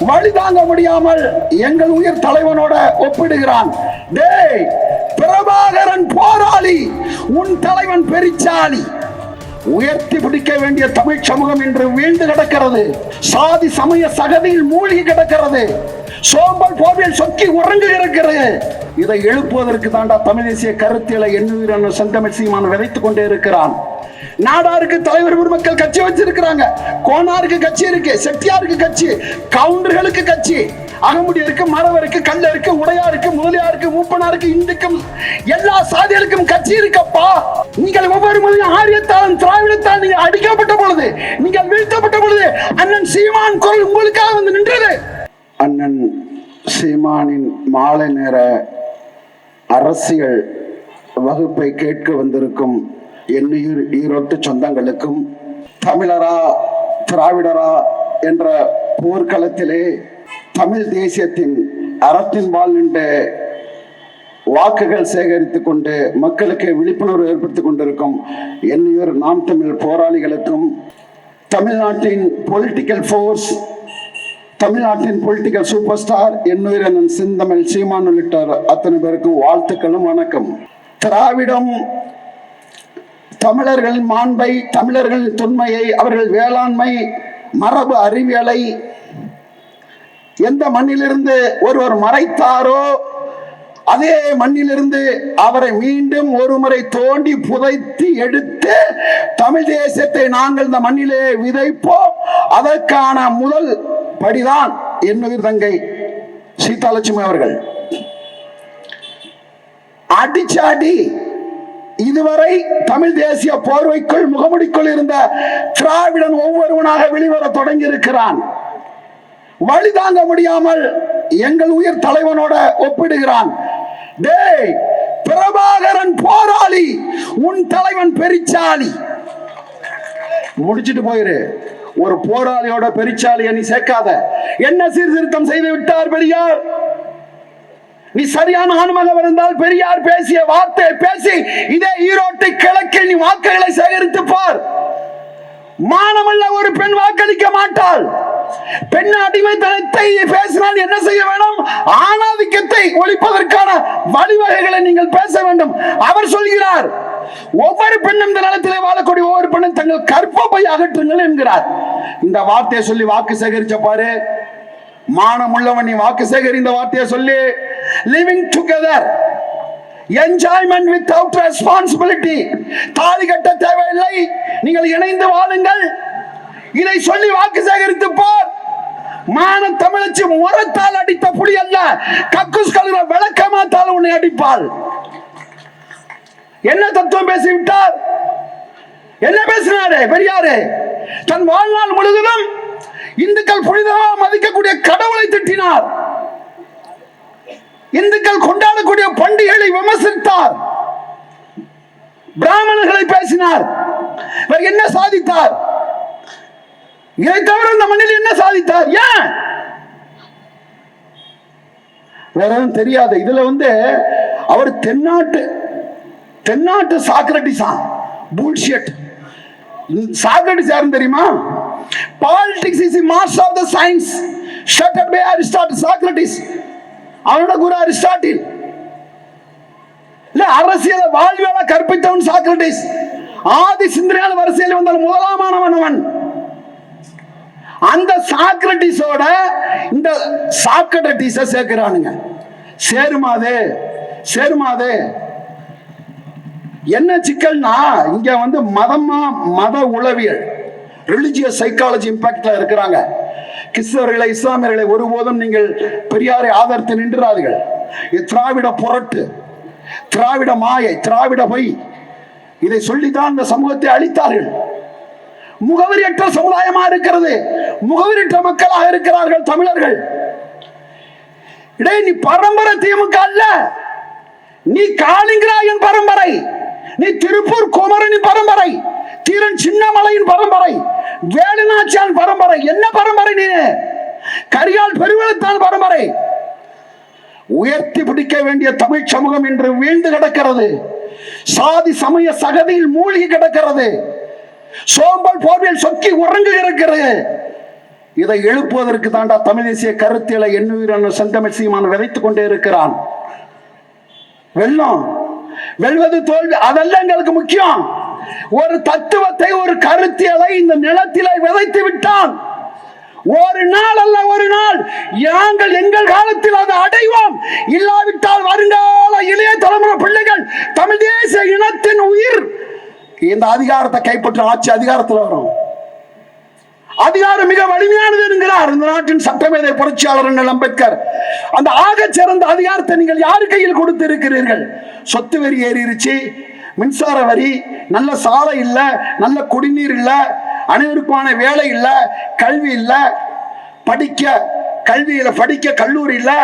வழி தாங்க முடியாமல் எங்கள் உயிர் தலைவனோட ஒப்பிடுகிறான். டேய் பிரபாகரன் போராளி உன் தலைவன் பெரிச்சாளி. உயர்த்தி பிடிக்க வேண்டிய தமிழ் சமூகம் இன்று வீழ்ந்து கிடக்கிறது. சாதி சமய சகதியில் மூழ்கி கிடக்கிறது. சோம்பல் போவியல் சொக்கி உறங்கு இருக்கிறது. இதை எழுப்புவதற்கு தாண்டா தமிழ் தேசிய கருத்தியலை எண்ணுவீரன் செந்தமிழ் சீமான் விதைத்துக் கொண்டே இருக்கிறான். நாடாருக்கு தலைவர் பெருமக்கள் கட்சி வச்சிருக்கிறாங்க. கோனாருக்கு கட்சி இருக்கு செட்டியாருக்கு கட்சி கவுண்டர்களுக்கு கட்சி அகமுடியருக்கு மரவருக்கு கல்லருக்கு உடையாருக்கு முதலியாருக்கு மூப்பனாருக்கு இந்துக்கும் எல்லா சாதிகளுக்கும் கட்சி இருக்கப்பா. நீங்கள் ஒவ்வொரு முறையும் ஆரியத்தாலும் திராவிடத்தால் நீங்கள் அடிக்கப்பட்ட பொழுது நீங்கள் வீழ்த்தப்பட்ட பொழுது அண்ணன் சீமான் குரல் உங்களுக்காக வந்து நின்றது. அண்ணன் சீமானின் மாலை நேர அரசியல் வகுப்பை கேட்க வந்திருக்கும் எண்ணுயிர் ஈரோட்டு சொந்தங்களுக்கும் தமிழரா திராவிடரா என்ற போர்க்களத்திலே தமிழ் தேசியத்தின் அறத்தின்பால் நின்று வாக்குகள் சேகரித்துக் கொண்டு மக்களுக்கு விழிப்புணர்வு ஏற்படுத்திக் கொண்டிருக்கும் எண்ணுயிர் நாம் தமிழ் போராளிகளுக்கும் தமிழ்நாட்டின் பொலிட்டிக்கல் ஃபோர்ஸ் தமிழ்நாட்டின் பொலிட்டிக்கல் சூப்பர் ஸ்டார் என்னுயிரன் சிந்தமிழ் சீமான் உள்ளிட்ட அத்தனை பேருக்கும் வாழ்த்துக்களும் வணக்கம். திராவிடம் தமிழர்களின் மாண்பை தமிழர்களின் தொன்மையை அவர்கள் வேளாண்மை மரபு அறிவியலை எந்த மண்ணிலிருந்து ஒருவர் மறைத்தாரோ அதே மண்ணிலிருந்து அவரை மீண்டும் ஒருமுறை தோண்டி புதைத்து எடுத்து தமிழ் தேசத்தை நாங்கள் இந்த மண்ணிலே விதைப்போம். அதற்கான முதல் படிதான் என் தங்கை சீதாலட்சுமி அவர்கள். அடிச்சாடி இதுவரை தமிழ் தேசிய போர்வைக்குள் முகமுடிக்குள் இருந்த திராவிடன் ஒவ்வொருவனாக வெளிவர தொடங்கி இருக்கிறான் வழி தாங்க முடியாமல் எங்கள் உயிர் தலைவனோட ஒப்பிடுகிறான். டேய் பிரபாகரன் போராளி உன் தலைவன் பெரிச்சாலி முடிச்சிட்டு போயிரு. ஒரு போராளியோட பெரிச்சாலியை நீ சேர்க்காத. என்ன சீர்திருத்தம் செய்து விட்டார் பெரியார்? நீ சரியான ஆன்மகம் இருந்தால் பெரியார் பேசிய வார்த்தை பேசி இதே ஈரோட்டை கிழக்கில் நீ வாக்குகளை சேகரித்து பார். மானமல்ல ஒரு பெண் வாக்களிக்க மாட்டாள். பெண் அடிமைத்தனத்தை பேசினால் என்ன செய்ய வேண்டும் ஆணாதிக்கத்தை ஒழிப்பதற்கான வழிவகைகளை நீங்கள் பேச வேண்டும். அவர் சொல்கிறார் ஒவ்வொரு பெண்ணும் இந்த நிலத்திலே வாழக்கூடிய ஒவ்வொரு பெண்ணும் தங்கள் கற்பப்பை அகற்றுங்கள் என்கிறார். இந்த வார்த்தையை சொல்லி வாக்கு சேகரிச்ச பாரு. மானம் உள்ளவன் நீ வாக்கு சேகரி இந்த வார்த்தையை சொல்லி. Living together enjoyment without responsibility தாலி கட்ட தேவையில்லை. நீங்கள் இணைந்து வாழுங்கள். இதை சொல்லி வாக்கு சேகரித்து போர். மான தமிழச்சி முரத்தால் அடித்த புலி அல்ல. கக்குஸ் கழுகிற விளக்கமாத்தால் உன்னை அடிப்பாள். என்ன தத்துவம் பேசிவிட்டார்? என்ன பேசினாரு பெரியாரு? தன் வாழ்நாள் முழுவதும் இந்துக்கள் புனிதமாக மதிக்கக்கூடிய கடவுளை திட்டினார். இந்துக்கள் கொண்டாடக்கூடிய பண்டிகைகளை விமர்சித்தார். பிராமணர்களை பேசினார். இவர் என்ன சாதித்தார்? இதை தவிர இந்த மண்ணில் என்ன சாதித்தார்? ஏன்? வேற எதுவும் தெரியாது இதுல வந்து அவர் தென்னாட்டு தென்னாட்டு சாக்ரட்டிஸா புல்ஷெட் சாக்ரட்டிஸ் யாரும் தெரியுமா? Politics is master of the science stated by Aristotle Socrates அவனோட குரு அரிஸ்டாட்டில் இல்ல அரசியலை வாழ்வியல கற்பித்தவன் சாக்ரட்டிஸ் ஆதி சிந்தனையால் வரிசையில் வந்த முதலாமானவன் அவன். அந்த சாக்ரட்டிஸோட இந்த சாக்ரட்டிஸ சேர்க்கிறானுங்க. சேருமாதே சேருமாதே. என்ன சிக்கல்னா இங்க வந்து மதமா மத உளவியல் ரிலிஜியஸ் சைக்காலஜி இம்பாக்ட்ல இருக்கிறாங்க. கிறிஸ்தவர்களை இஸ்லாமியர்களை ஒருபோதும் நீங்கள் பெரியாரை ஆதரித்து நின்றார்கள் திராவிட புரட்டு திராவிட மாயை திராவிட பொய். இதை சொல்லித்தான் இந்த சமூகத்தை அழித்தார்கள். முகவரியற்ற சமுதாயமா இருக்கிறது. முகவரியற்ற மக்களாக இருக்கிறார்கள் தமிழர்கள். இடே நீ பரம்பரை திமுக அல்ல. நீ காளிங்கராயன் பரம்பரை. நீ திருப்பூர் குமரனின் பரம்பரை தீரன் சின்னமலையின் பரம்பரை வேலுநாச்சியான் பரம்பரை என்ன பரம்பரை நீ? கரியால் பெருவெளுத்தான் பரம்பரை. உயர்த்தி பிடிக்க வேண்டிய தமிழ் சமூகம் என்று வீழ்ந்து கிடக்கிறது. சாதி சமய சகதியில் மூழ்கி கிடக்கிறது. சோம்பல் போர்வையில் சொக்கி உறங்கு இருக்கிறது. இதை எழுப்புவதற்கு தாண்டா தமிழ் தேசிய கருத்தியலை எண்ணுயிரான செந்தமிழ் சீமான் விதைத்துக் கொண்டே இருக்கிறான். வெள்ளம். வெல்வது தோல்வி அதெல்லாம் எங்களுக்கு முக்கியம். ஒரு தத்துவத்தை ஒரு கருத்தியலை இந்த நிலத்திலே விதைத்து விட்டான் ஒரு நாள் அல்ல ஒரு நாள். நாங்கள் எங்கள் காலத்தில் அதை அடைவோம். இல்லாவிட்டால் வருங்கால இளைய தலைமுறை பிள்ளைகள் தமிழ் தேசிய இனத்தின் உயிர். இந்த அதிகாரத்தை கைப்பற்ற ஆட்சி அதிகாரத்தில் வரும். அதிகாரம் மிக வலிமையானது என்கிறார். இந்த நாட்டின் சட்டமேதை புரட்சியாளர் அம்பேத்கர். அந்த ஆகச் சிறந்த அதிகாரத்தை நீங்கள் யார் கையில் கொடுத்து இருக்கிறீர்கள் சொத்து வரி ஏறிடுச்சு மின்சார வரி நல்ல சாலை இல்லை நல்ல குடிநீர் இல்லை அனைவருக்குமான வேலை இல்லை கல்வி இல்லை படிக்க கல்வியில் படிக்க கல்லூரி இல்லை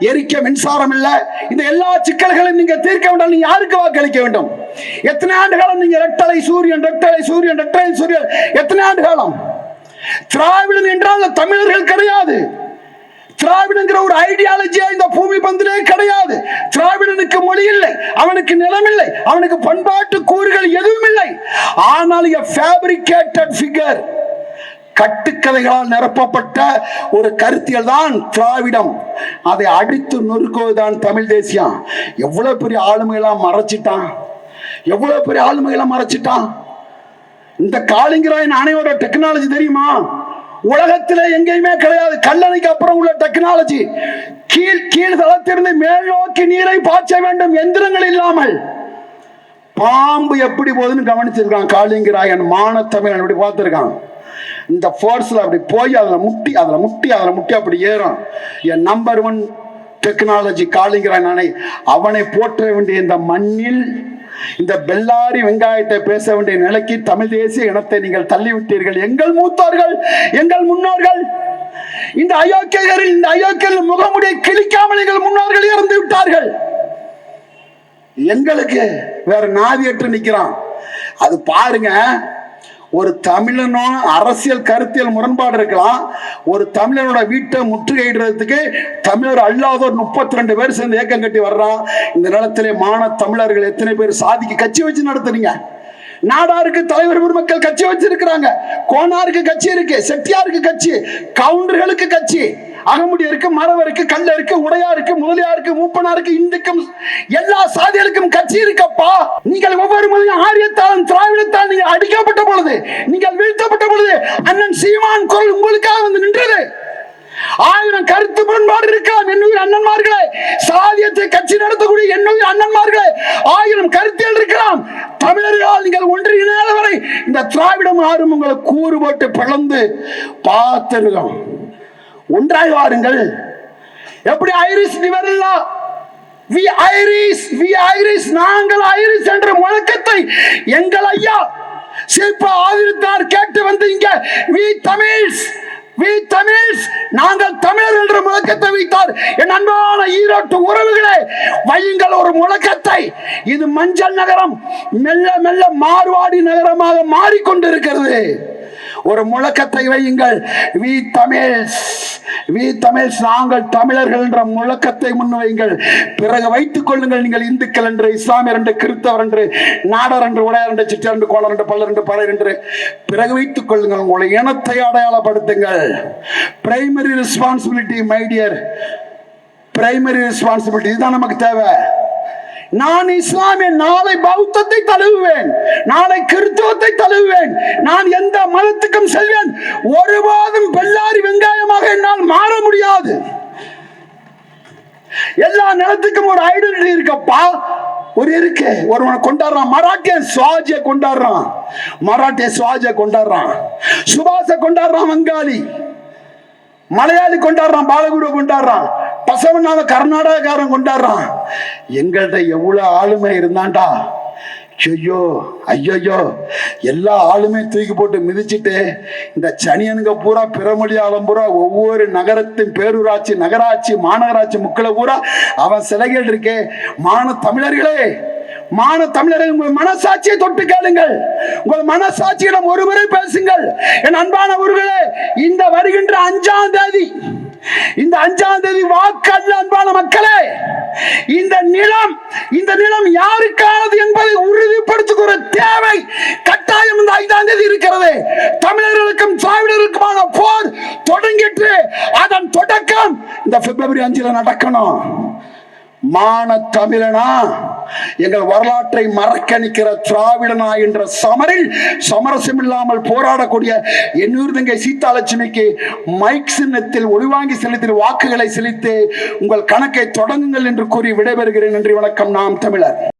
எரிக்க மின்சாரம் இல்ல. இந்த எல்லா சிக்கல்களையும் நீங்க தீர்க்க வேண்டாம். நீங்க யாருக்கு வாக்களிக்க வேண்டும்? எத்தனை ஆண்டு காலம் நீங்க ரெட்டலை சூரியன் ரெட்டலை சூரியன் ரெட்டலை சூரியன்? எத்தனை ஆண்டு காலம்? திராவிடன் என்றால் தமிழர்கள் கிடையாது. திராவிடங்கிற ஒரு ஐடியாலஜியா இந்த பூமி பந்திலே கிடையாது. திராவிடனுக்கு மொழி இல்லை அவனுக்கு நிலம் இல்லை அவனுக்கு பண்பாட்டு கூறுகள் எதுவும் இல்லை. ஆனால் ஃபேப்ரிகேட்டட் ஃபிகர் கட்டுக்கதைகளால் நிரப்பப்பட்ட ஒரு கருத்தியல் தான் திராவிடம். அதை அடித்து நொறுக்குவதுதான் தமிழ் தேசியம். எவ்வளவு பெரிய ஆளுமையெல்லாம் மறைச்சிட்டான். எவ்வளவு பெரிய ஆளுமையெல்லாம் மறைச்சிட்டான். இந்த காளிங்கராயன் அணையோட டெக்னாலஜி தெரியுமா? உலகத்தில் எங்கேயுமே கிடையாது. கல்லணைக்கு அப்புறம் உள்ள டெக்னாலஜி கீழ் கீழ் தளத்திலிருந்து மேல் நோக்கி நீரை பாய்ச்ச வேண்டும் எந்திரங்கள் இல்லாமல். பாம்பு எப்படி போகுதுன்னு கவனிச்சிருக்கான். காளிங்கராயன் மானத்தமிழன் அப்படி பார்த்துருக்கான். இந்த ஃபோர்ஸில் அப்படி போய் அதில் முட்டி அதில் முட்டி அதில் முட்டி அப்படி ஏறும். என் நம்பர் ஒன் டெக்னாலஜி காளிங்கராயன் அணை. அவனை போற்ற வேண்டிய இந்த மண்ணில் இந்த பெல்லாரி வெங்காயத்தை பேச வேண்டிய நிலைக்கு தமிழ் தேசிய இனத்தை நீங்கள் தள்ளிவிட்டீர்கள். எங்கள் மூத்தோர்கள் எங்கள் முன்னோர்கள் இந்த அயோக்கியர்கள் இந்த அயோக்கியர்கள் முகமுடியை கிழிக்காமல் எங்கள் முன்னோர்கள் இறந்து விட்டார்கள். எங்களுக்கு வேற நாதியற்று நிக்கிறான். அது பாருங்க ஒரு தமிழனும் அரசியல் கருத்தியல் முரண்பாடு இருக்கலாம். ஒரு தமிழனோட வீட்டை முற்றுகையிடுறதுக்கு தமிழர் அல்லாதோர் முப்பத்தி ரெண்டு பேர் சேர்ந்து ஏக்கம் கட்டி வர்றான். இந்த நிலத்திலே மான தமிழர்கள் எத்தனை பேர் சாதிக்கு கட்சி வச்சு நடத்துறீங்க நாடாருக்கு தலைவர் பெருமக்கள் கட்சி வச்சிருக்கிறாங்க. கோனாருக்கு கட்சி இருக்கு செட்டியாருக்கு கட்சி கவுண்டர்களுக்கு கட்சி. அகமுடி இருக்கு மரவ இருக்கு கல்ல இருக்கு உடையா இருக்கு முதலியா இருக்கு மூப்பனா இருக்கு இந்துக்கும் எல்லா சாதிகளுக்கும் கட்சி இருக்கப்பா. நீங்கள் ஒவ்வொரு முறையும் ஆரியத்தாலும் திராவிடத்தால் நீங்கள் அடிக்கப்பட்ட பொழுது நீங்கள் வீழ்த்தப்பட்ட பொழுது அண்ணன் சீமான் குரல் உங்களுக்காக வந்து நின்றது. ஆயிரம் கருத்து முரண்பாடு இருக்கலாம் என்னுடைய அண்ணன்மார்களே. சாதியத்தை கட்சி நடத்தக்கூடிய என்னுடைய அண்ணன்மார்களே. ஆயிரம் கருத்தியல் இருக்கலாம். தமிழர்களால் நீங்கள் ஒன்றிணையாத வரை இந்த திராவிடம் ஆறும் உங்களை கூறுபட்டு பிளந்து பார்த்திருக்கோம் ஒன்றாய் வாருங்கள். எப்படி ஐரிஸ் நிவரில்லா வி ஐரிஸ் வி ஐரிஸ் நாங்கள் ஐரிஸ் என்ற முழக்கத்தை எங்கள் ஐயா சிற்ப ஆதிரத்தார் கேட்டு வந்து இங்க வி தமிழ்ஸ் வி தமிழ்ஸ் நாங்கள் தமிழர் என்ற முழக்கத்தை வைத்தார். என் அன்பான ஈரோட்டு உறவுகளே வையுங்கள் ஒரு முழக்கத்தை. இது மஞ்சள் நகரம் மெல்ல மெல்ல மார்வாடி நகரமாக மாறிக்கொண்டிருக்கிறது. ஒரு முழக்கத்தை வையுங்கள் வி தமிழ்ஸ். வி தமிழ் நாங்கள் தமிழர்கள் என்ற முழக்கத்தை முன்வையுங்கள். பிறகு வைத்துக் கொள்ளுங்கள் நீங்கள் இந்துக்கள் என்று இஸ்லாமியர் என்று கிறிஸ்தவர் என்று நாடர் என்று உடையார் என்று சிற்றர் என்று கோளர் என்று பல்லர் என்று பலர் என்று. பிறகு வைத்துக் கொள்ளுங்கள். உங்களை இனத்தை அடையாளப்படுத்துங்கள். Primary responsibility my dear primary responsibility இதுதான் நமக்கு தேவை. நான் இஸ்லாமிய நாளை பௌத்தத்தை தழுவுவேன். நாளை கிறிஸ்துவத்தை தழுவுவேன். நான் எந்த மதத்துக்கும் செல்வேன். ஒருபோதும் பெல்லாரி வெங்காயமாக என்னால் மாற முடியாது. எல்லா நிலத்துக்கும் ஒரு ஐடென்டிட்டி இருக்கப்பா. ஒரு இருக்கு. ஒருவனை கொண்டாடுறான். மராட்டிய சுவாஜிய கொண்டாடுறான். மராட்டிய சுவாஜிய கொண்டாடுறான். சுபாஷ கொண்டாடுறான் வங்காளி. மலையாளி கொண்டாடுறான். பாலகுரு கொண்டாடுறான். பசவனாத கர்நாடகக்காரன் கொண்டாடுறான். எங்கள்கிட்ட எவ்வளவு ஆளுமை இருந்தான்டா. ஐயோ ஐயோ எல்லா ஆளுமே தூக்கி போட்டு மிதிச்சிட்டு இந்த சனியனுங்க பூரா பிறமொழியாளம் பூரா ஒவ்வொரு நகரத்தின் பேரூராட்சி நகராட்சி மாநகராட்சி முக்களை பூரா அவன் சிலைகள் இருக்கே. மான தமிழர்களே மான தமிழர்கள் உங்கள் மனசாட்சியை தொட்டு கேளுங்கள். உங்கள் மனசாட்சியிடம் ஒருமுறை பேசுங்கள். என் அன்பான ஊர்களே இந்த வருகின்ற அஞ்சாம் தேதி இந்த அஞ்சாம் தேதி வாக்கு அன்பான மக்களே இந்த நிலம் இந்த நிலம் யாருக்கானது என்பதை உறுதிப்படுத்துகிற தேவை கட்டாயம் இந்த ஐந்தாம் தேதி இருக்கிறது. தமிழர்களுக்கும் திராவிடருக்குமான போர் தொடங்கிட்டு அதன் தொடக்கம் இந்த பிப்ரவரி அஞ்சில் நடக்கணும். மான தமிழனா? எங்கள் வரலாற்றை மறக்கணிக்கிற திராவிடனா என்ற சமரில் சமரசம் இல்லாமல் போராடக்கூடிய என்னூர்தங்கை சீதாலட்சுமிக்கு மைக் சின்னத்தில் ஒளிவாங்கி செலுத்தின வாக்குகளை செலுத்தி உங்கள் கணக்கை தொடங்குங்கள் என்று கூறி விடைபெறுகிறேன். நன்றி வணக்கம். நாம் தமிழர்.